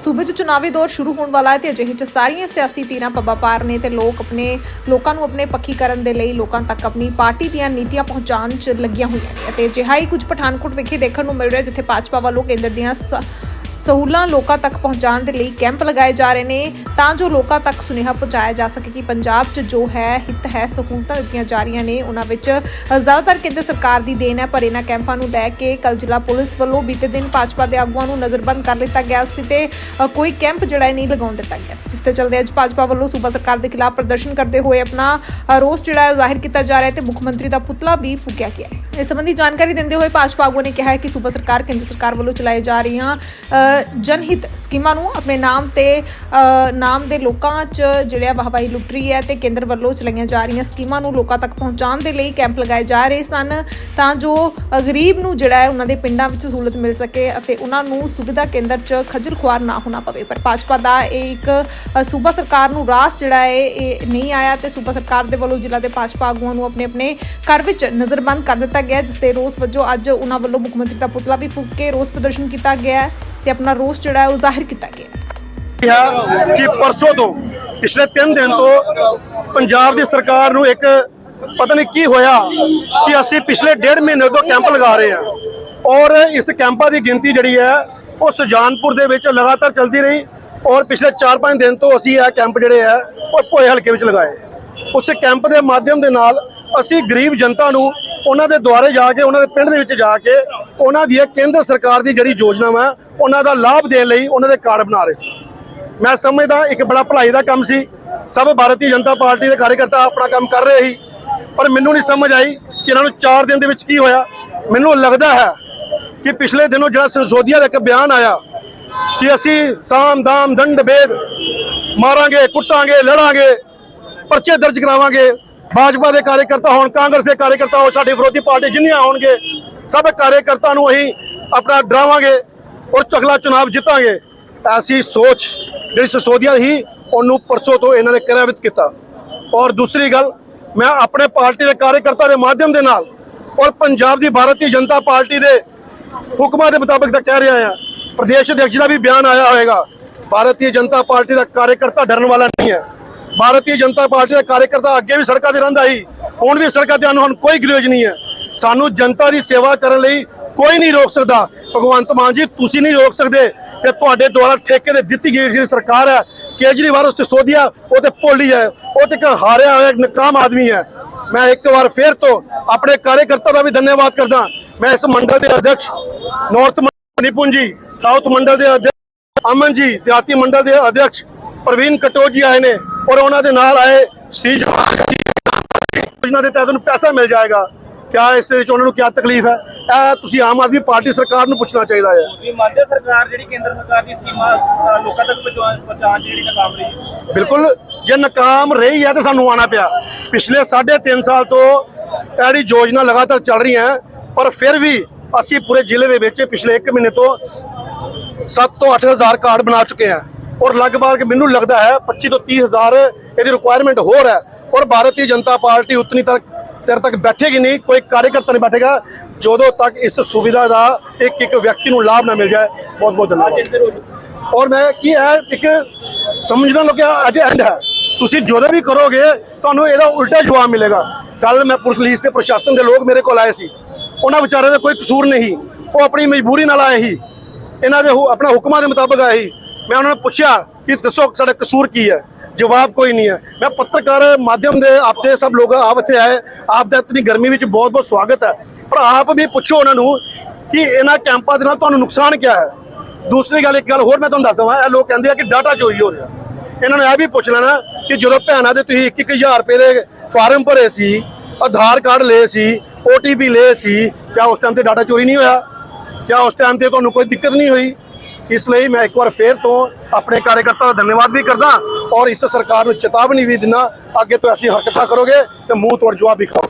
ਸੂਬੇ 'ਚ ਚੁਣਾਵੀ ਦੌਰ ਸ਼ੁਰੂ ਹੋਣ ਵਾਲਾ ਹੈ ਤੇ ਅਜਿਹੇ 'ਚ ਸਾਰੀਆਂ ਸਿਆਸੀ ਧਿਰਾਂ ਪੱਬਾ ਪਾਰ ਨੇ ਤੇ ਲੋਕ ਆਪਣੇ, ਲੋਕਾਂ ਨੂੰ ਆਪਣੇ ਪੱਖੀ ਕਰਨ ਦੇ ਲਈ ਲੋਕਾਂ ਤੱਕ ਆਪਣੀ ਪਾਰਟੀ ਦੀਆਂ ਨੀਤੀਆਂ ਪਹੁੰਚਾਉਣ 'ਚ ਲੱਗੀਆਂ ਹੋਈਆਂ ਨੇ। ਅਤੇ ਅਜਿਹਾ ਹੀ ਕੁਝ ਪਠਾਨਕੋਟ ਵਿਖੇ ਦੇਖਣ ਨੂੰ ਮਿਲ ਰਿਹਾ ਜਿੱਥੇ ਭਾਜਪਾ ਵੱਲੋਂ ਕੇਂਦਰ ਦੀਆਂ ਸ- ਸਹੂਲਾਂ ਲੋਕਾਂ ਤੱਕ ਪਹੁੰਚਾਉਣ ਦੇ ਲਈ ਕੈਂਪ ਲਗਾਏ ਜਾ ਰਹੇ ਨੇ। ਤਾਂ ਜੋ ਲੋਕਾਂ ਤੱਕ ਸੁਨੇਹਾ ਪਹੁੰਚਾਇਆ ਜਾ ਸਕੇ ਕਿ ਪੰਜਾਬ 'ਚ ਜੋ ਹੈ, ਹਿੱਤ ਹੈ, ਸਹੂਲਤਾਂ ਦਿੱਤੀਆਂ ਜਾ ਰਹੀਆਂ ਨੇ, ਉਹਨਾਂ ਵਿੱਚ ਜ਼ਿਆਦਾਤਰ ਕੇਂਦਰ ਸਰਕਾਰ ਦੀ ਦੇਣ ਹੈ, ਪਰ ਇਹਨਾਂ ਕੈਂਪਾਂ ਨੂੰ ਲੈ ਕੇ ਕੱਲ ਜ਼ਿਲ੍ਹਾ ਪੁਲਿਸ ਵੱਲੋਂ ਬੀਤੇ ਦਿਨ ਭਾਜਪਾ ਦੇ ਆਗੂਆਂ ਨੂੰ ਨਜ਼ਰਬੰਦ ਕਰ ਲਿੱਤਾ ਗਿਆ ਸੀ ਤੇ ਕੋਈ ਕੈਂਪ ਜਿਹੜਾ ਨਹੀਂ ਲਗਾਉਣ ਦਿੱਤਾ ਗਿਆ ਸੀ, ਜਿਸ ਤੇ ਚੱਲਦੇ ਅੱਜ ਭਾਜਪਾ ਵੱਲੋਂ ਸੂਬਾ ਸਰਕਾਰ ਦੇ ਖਿਲਾਫ ਪ੍ਰਦਰਸ਼ਨ ਕਰਦੇ ਹੋਏ ਆਪਣਾ ਰੋਸ ਜਿਹੜਾ ਉਹ ਜ਼ਾਹਿਰ ਕੀਤਾ ਜਾ ਰਿਹਾ ਹੈ ਤੇ ਮੁੱਖ ਮੰਤਰੀ ਦਾ ਪੁਤਲਾ ਵੀ ਫੂਕਿਆ ਗਿਆ ਹੈ। ਇਸ ਸੰਬੰਧੀ ਜਾਣਕਾਰੀ ਦਿੰਦੇ ਹੋਏ ਭਾਜਪਾ ਆਗੂ ਨੇ ਕਿਹਾ ਹੈ ਕਿ ਸੂਬਾ ਸਰਕਾਰ, ਕੇਂਦਰ ਸਰਕਾਰ ਵੱਲੋਂ ਚਲਾਏ ਜਾ ਰਹੀਆਂ ਜਨਹਿਤ ਸਕੀਮਾਂ ਨੂੰ ਆਪਣੇ ਨਾਮ ਤੇ ਨਾਮ ਦੇ ਲੋਕਾਂ 'ਚ ਜਿਹੜਿਆ ਵਾਹਵਾਈ ਲੁੱਟ ਰਹੀ ਹੈ ਤੇ ਕੇਂਦਰ ਵੱਲੋਂ ਚਲਾਈਆਂ ਜਾ ਰਹੀਆਂ ਸਕੀਮਾਂ ਨੂੰ ਲੋਕਾਂ ਤੱਕ ਪਹੁੰਚਾਉਣ ਦੇ ਲਈ ਕੈਂਪ ਲਗਾਏ ਜਾ ਰਹੇ ਸਨ ਤਾਂ ਜੋ ਗਰੀਬ ਨੂੰ ਜਿਹੜਾ ਹੈ ਉਹਨਾਂ ਦੇ ਪਿੰਡਾਂ ਵਿੱਚ ਸਹੂਲਤ ਮਿਲ ਸਕੇ ਅਤੇ ਉਹਨਾਂ ਨੂੰ ਸੁਵਿਧਾ ਕੇਂਦਰ 'ਚ ਖੱਜਲ ਖੁਆਰ ਨਾ ਹੋਣਾ ਪਵੇ। ਪਰ ਭਾਜਪਾ ਦਾ ਇਹ ਇੱਕ ਸੂਬਾ ਸਰਕਾਰ ਨੂੰ ਰਾਸ ਜਿਹੜਾ ਹੈ ਇਹ ਨਹੀਂ ਆਇਆ ਤੇ ਸੂਬਾ ਸਰਕਾਰ ਦੇ ਵੱਲੋਂ ਜ਼ਿਲ੍ਹਾ ਦੇ ਭਾਜਪਾ ਆਗੂਆਂ ਨੂੰ ਆਪਣੇ ਆਪਣੇ ਘਰ ਵਿੱਚ ਨਜ਼ਰਬੰਦ ਕਰ ਦਿੱਤਾ ਗਿਆ ਜਿਸ ਦੇ ਰੋਸ ਵਜੋਂ ਅੱਜ ਉਹਨਾਂ ਵੱਲੋਂ ਮੁੱਖ ਮੰਤਰੀ ਦਾ ਪੁਤਲਾ ਵੀ ਫੂਕ ਕੇ ਰੋਸ ਪ੍ਰਦਰਸ਼ਨ ਕੀਤਾ ਗਿਆ ਤੇ ਆਪਣਾ ਰੋਸ ਜਿਹੜਾ ਹੈ ਉਹ ਜ਼ਾਹਿਰ ਕੀਤਾ ਗਿਆ ਕਿ ਪਰਸੋਂ ਤੋਂ ਪਿਛਲੇ 3 ਦਿਨ ਤੋਂ ਪੰਜਾਬ ਦੀ ਸਰਕਾਰ ਨੂੰ ਇੱਕ ਪਤਾ ਨਹੀਂ ਕੀ ਹੋਇਆ ਕਿ ਅਸੀਂ ਪਿਛਲੇ ਡੇਢ ਮਹੀਨੇ ਤੋਂ ਕੈਂਪ ਲਗਾ ਰਹੇ ਹਾਂ ਔਰ ਇਸ ਕੈਂਪਾਂ ਦੀ ਗਿਣਤੀ ਜਿਹੜੀ ਹੈ ਉਹ ਸੁਜਾਨਪੁਰ ਦੇ ਵਿੱਚ ਲਗਾਤਾਰ ਚੱਲਦੀ ਰਹੀ ਔਰ ਪਿਛਲੇ 4-5 ਦਿਨ ਤੋਂ ਅਸੀਂ ਇਹ ਕੈਂਪ ਜਿਹੜੇ ਆ ਉਹ ਭੋਏ ਹਲਕੇ ਵਿੱਚ ਲਗਾਏ। ਉਸ ਕੈਂਪ ਦੇ ਮਾਧਿਅਮ ਦੇ ਨਾਲ ਅਸੀਂ ਗਰੀਬ ਜਨਤਾ ਨੂੰ ਉਹਨਾਂ ਦੇ ਦੁਆਰੇ ਜਾ ਕੇ, ਉਹਨਾਂ ਦੇ ਪਿੰਡ ਦੇ ਵਿੱਚ ਜਾ ਕੇ ਉਹਨਾਂ ਦੀ ਕੇਂਦਰ ਸਰਕਾਰ ਦੀ ਜਿਹੜੀ ਯੋਜਨਾਵਾਂ ਉਹਨਾਂ ਦਾ ਲਾਭ ਦੇਣ ਲਈ ਉਹਨਾਂ ਦੇ ਕਾਰਡ ਬਣਾ ਰਹੇ ਸੀ। ਮੈਂ ਸਮਝਦਾ ਇੱਕ ਬੜਾ ਭਲਾਈ ਦਾ ਕੰਮ ਸੀ। ਸਭ ਭਾਰਤੀ ਜਨਤਾ ਪਾਰਟੀ ਦੇ ਕਾਰਜਕਰਤਾ ਆਪਣਾ ਕੰਮ ਕਰ ਰਹੇ ਸੀ। ਪਰ ਮੈਨੂੰ ਨਹੀਂ ਸਮਝ ਆਈ ਕਿ ਇਹਨਾਂ ਨੂੰ 4 ਦਿਨ ਦੇ ਵਿੱਚ ਕੀ ਹੋਇਆ। ਮੈਨੂੰ ਲੱਗਦਾ ਹੈ ਕਿ ਪਿਛਲੇ ਦਿਨੋਂ ਜਿਹੜਾ ਸੰਸੋਧੀਆ ਦਾ ਇੱਕ ਬਿਆਨ ਆਇਆ ਕਿ ਅਸੀਂ ਸਾਮ, ਦਾਮ, ਦੰਡ, ਭੇਦ ਮਾਰਾਂਗੇ, ਕੁੱਟਾਂਗੇ, ਲੜਾਂਗੇ, ਪਰਚੇ ਦਰਜ ਕਰਾਵਾਂਗੇ ਭਾਜਪਾ ਦੇ ਕਾਰਜਕਰਤਾ ਹੋਣ, ਕਾਂਗਰਸ ਦੇ ਕਾਰਜਕਰਤਾ ਹੋਣ, ਸਾਡੇ ਵਿਰੋਧੀ ਪਾਰਟੀ ਜਿੰਨੀਆਂ ਹੋਣਗੇ, ਸਭ ਕਾਰਜਕਰਤਾ ਨੂੰ ਅਸੀਂ ਆਪਣਾ ਡਰਾਵਾਂਗੇ ਔਰ ਚਗਲਾ ਚੁਣਾਵ ਜਿੱਤਾਂਗੇ। ਐਸੀ ਸੋਚ ਜਿਹੜੀ ਸਸੋਦੀਆ ਹੀ ਉਹਨੂੰ ਪਰਸੋਂ ਤੋਂ ਇਹਨਾਂ ਨੇ ਕਿਰਾਵਿਤ ਕੀਤਾ। ਔਰ ਦੂਸਰੀ ਗੱਲ, ਮੈਂ ਆਪਣੇ ਪਾਰਟੀ ਦੇ ਕਾਰਜਕਰਤਾ ਦੇ ਮਾਧਿਅਮ ਦੇ ਨਾਲ ਔਰ ਪੰਜਾਬ ਦੀ ਭਾਰਤੀ ਜਨਤਾ ਪਾਰਟੀ ਦੇ ਹੁਕਮਾਂ ਦੇ ਮੁਤਾਬਕ ਤਾਂ ਕਹਿ ਰਿਹਾ ਹਾਂ, ਪ੍ਰਦੇਸ਼ ਅਧਿਕਸ਼ ਦਾ ਵੀ ਬਿਆਨ ਆਇਆ ਹੋਵੇਗਾ ਭਾਰਤੀ ਜਨਤਾ ਪਾਰਟੀ ਦਾ ਕਾਰਜਕਰਤਾ ਡਰਨ ਵਾਲਾ ਨਹੀਂ ਹੈ। ਭਾਰਤੀ ਜਨਤਾ ਪਾਰਟੀ ਦਾ ਕਾਰਜਕਰਤਾ ਅੱਗੇ ਵੀ ਸੜਕਾਂ ਤੇ ਰਹਿੰਦਾ ਸੀ। ਹੁਣ ਵੀ ਸੜਕਾਂ ਤੇ ਆਉਣ ਨੂੰ ਹੁਣ ਕੋਈ ਗਰੇਜ ਨਹੀਂ ਹੈ। ਸਾਨੂੰ ਜਨਤਾ ਦੀ ਸੇਵਾ ਕਰਨ ਲਈ ਕੋਈ ਨਹੀਂ ਰੋਕ ਸਕਦਾ। ਭਗਵੰਤ ਮਾਨ ਜੀ, ਤੁਸੀਂ ਨਹੀਂ ਰੋਕ ਸਕਦੇ ਤੇ ਤੁਹਾਡੇ ਦੁਆਰਾ ਠੇਕੇ ਤੇ ਦਿੱਤੀ ਗਈ ਜਿਹੜੀ ਸਰਕਾਰ ਹੈ, ਕੇਜਰੀਵਾਲ ਉਸ ਸਿਸੋਦੀਆ ਉਹ ਤੇ ਭੋਲੀ ਹੈ, ਉਹ ਤੇ ਹਾਰਿਆ ਹੋਇਆ, ਇੱਕ ਨਕਾਮ ਆਦਮੀ ਹੈ। ਮੈਂ ਇੱਕ ਵਾਰ ਫੇਰ ਤੋਂ ਆਪਣੇ ਕਾਰਜਕਰਤਾ ਦਾ ਵੀ ਧੰਨਵਾਦ ਕਰਦਾ। ਮੈਂ ਇਸ ਮੰਡਲ ਦੇ ਅਧਿਕਸ਼ ਨਾਰਥ ਨਿਪੁੰਨ ਜੀ, ਸਾਊਥ ਮੰਡਲ ਦੇ ਅਧਿਕਸ਼ ਅਮਨ ਜੀ, ਦਿਹਾਤੀ ਮੰਡਲ ਦੇ ਅਧਿਕਸ਼ ਪ੍ਰਵੀਨ ਕਟੋਚ ਜੀ ਆਏ ਨੇ। ਔਰ ਉਹਨਾਂ ਦੇ ਨਾਲ ਆਏ ਸਤੀਸ਼ ਜਵਾਨ ਜੀ ਯੋਜਨਾ ਦੇ ਤਹਿਤ ਉਹਨੂੰ ਪੈਸਾ ਮਿਲ ਜਾਏਗਾ। ਕਿਆ ਇਸ ਦੇ ਵਿੱਚ ਉਹਨਾਂ ਨੂੰ ਕੀ ਤਕਲੀਫ ਹੈ? ਇਹ ਤੁਸੀਂ ਆਮ ਆਦਮੀ ਪਾਰਟੀ ਸਰਕਾਰ ਨੂੰ ਪੁੱਛਣਾ ਚਾਹੀਦਾ ਹੈ। ਵੀ ਮੰਨਦੇ ਸਰਕਾਰ ਜਿਹੜੀ ਕੇਂਦਰ ਸਰਕਾਰ ਦੀ ਸਕੀਮਾਂ ਲੋਕਾਂ ਤੱਕ ਪਹੁੰਚਾਉਣ ਜਿਹੜੀ ਨਾਕਾਮ ਰਹੀ ਹੈ। ਬਿਲਕੁਲ ਜੇ ਨਾਕਾਮ ਰਹੀ ਹੈ ਤਾਂ ਸਾਨੂੰ ਆਣਾ ਪਿਆ। ਪਿਛਲੇ 3.5 ਸਾਲ ਤੋਂ ਐੜੀ ਯੋਜਨਾ ਲਗਾਤਾਰ ਚੱਲ ਰਹੀ ਹੈ ਪਰ ਫਿਰ ਵੀ ਅਸੀਂ ਪੂਰੇ ਜ਼ਿਲ੍ਹੇ ਦੇ ਵਿੱਚ ਪਿਛਲੇ 1 ਮਹੀਨੇ ਤੋਂ 7 ਤੋਂ 8000 ਕਾਰਡ ਬਣਾ ਚੁੱਕੇ ਹਾਂ। ਔਰ ਲਗਭਗ ਮੈਨੂੰ ਲੱਗਦਾ ਹੈ 25 ਤੋਂ 30000 ਇਹਦੀ ਰਿਕੁਆਇਰਮੈਂਟ ਹੋਰ ਹੈ। ਔਰ ਭਾਰਤੀ ਜਨਤਾ ਪਾਰਟੀ ਉਤਨੀ ਤੱਕ ਦੇਰ ਤੱਕ ਬੈਠੇਗੀ ਨਹੀਂ ਕੋਈ ਕਾਰਜਕਰਤਾ ਨਹੀਂ ਬੈਠੇਗਾ ਜਦੋਂ ਤੱਕ ਇਸ ਸੁਵਿਧਾ ਦਾ ਇੱਕ ਇੱਕ ਵਿਅਕਤੀ ਨੂੰ ਲਾਭ ਨਾ ਮਿਲ ਜਾਏ। ਬਹੁਤ ਬਹੁਤ ਧੰਨਵਾਦ। ਔਰ ਮੈਂ ਕੀ ਹੈ ਇੱਕ ਸਮਝਣਾ ਲੱਗਿਆ ਅਜੇ ਐਂਡ ਹੈ। ਤੁਸੀਂ ਜਦੋਂ ਵੀ ਕਰੋਗੇ ਤੁਹਾਨੂੰ ਇਹਦਾ ਉਲਟਾ ਜਵਾਬ ਮਿਲੇਗਾ। ਕੱਲ ਮੈਂ ਪੁਲਿਸ ਤੇ ਪ੍ਰਸ਼ਾਸਨ ਦੇ ਲੋਕ ਮੇਰੇ ਕੋਲ ਆਏ ਸੀ। ਉਹਨਾਂ ਵਿਚਾਰਿਆਂ ਦਾ ਕੋਈ ਕਸੂਰ ਨਹੀਂ। ਉਹ ਆਪਣੀ ਮਜਬੂਰੀ ਨਾਲ ਆਏ ਸੀ। ਇਹਨਾਂ ਦੇ ਆਪਣਾ ਹੁਕਮਾਂ ਦੇ ਮੁਤਾਬਕ ਆਏ ਸੀ। ਮੈਂ ਉਹਨਾਂ ਨੂੰ ਪੁੱਛਿਆ ਕਿ ਦੱਸੋ ਸਾਡਾ ਕਸੂਰ ਕੀ ਹੈ? ਜਵਾਬ ਕੋਈ ਨਹੀਂ ਹੈ। ਮੈਂ ਪੱਤਰਕਾਰ ਮਾਧਿਅਮ ਦੇ ਆਪਦੇ ਸਭ ਲੋਕ ਆਪ ਇੱਥੇ ਆਏ। ਆਪ ਦਾ ਇਤਨੀ ਗਰਮੀ ਵਿੱਚ ਬਹੁਤ ਬਹੁਤ ਸਵਾਗਤ ਹੈ। ਪਰ ਆਪ ਵੀ ਪੁੱਛੋ ਉਹਨਾਂ ਨੂੰ ਕਿ ਇਹਨਾਂ ਕੈਂਪਾਂ ਦੇ ਨਾਲ ਤੁਹਾਨੂੰ ਨੁਕਸਾਨ ਕੀ ਹੈ? ਦੂਸਰੀ ਗੱਲ, ਇੱਕ ਗੱਲ ਹੋਰ ਮੈਂ ਤੁਹਾਨੂੰ ਦੱਸ ਦਵਾਂ। ਇਹ ਲੋਕ ਕਹਿੰਦੇ ਆ ਕਿ ਡਾਟਾ ਚੋਰੀ ਹੋ ਰਿਹਾ। ਇਹਨਾਂ ਨੂੰ ਇਹ ਵੀ ਪੁੱਛ ਲੈਣਾ ਕਿ ਜਦੋਂ ਭੈਣਾਂ ਦੇ ਤੁਸੀਂ 1-1000 ਰੁਪਏ ਦੇ ਫਾਰਮ ਭਰੇ ਸੀ, ਆਧਾਰ ਕਾਰਡ ਲਏ ਸੀ OTP ਲਏ ਸੀ, ਕਿਆ ਉਸ ਟਾਈਮ ਤੇ ਡਾਟਾ ਚੋਰੀ ਨਹੀਂ ਹੋਇਆ? ਕਿਆ ਉਸ ਟਾਈਮ ਤੇ ਤੁਹਾਨੂੰ ਕੋਈ ਦਿੱਕਤ ਨਹੀਂ ਹੋਈ? ਇਸ ਲਈ ਮੈਂ ਇੱਕ ਵਾਰ ਫੇਰ ਤੋਂ ਆਪਣੇ ਕਾਰਜਕਰਤਾ ਦਾ ਧੰਨਵਾਦ ਵੀ ਕਰਦਾ ਔਰ ਇਸ ਸਰਕਾਰ ਨੂੰ ਚੇਤਾਵਨੀ ਵੀ ਦਿੰਦਾ, ਅੱਗੇ ਤੋਂ ਐਸੀ ਹਰਕਤਾਂ ਕਰੋਗੇ ਤੇ ਮੂੰਹ ਤੋੜ ਜਵਾਬ ਵੀ ਖਾਓ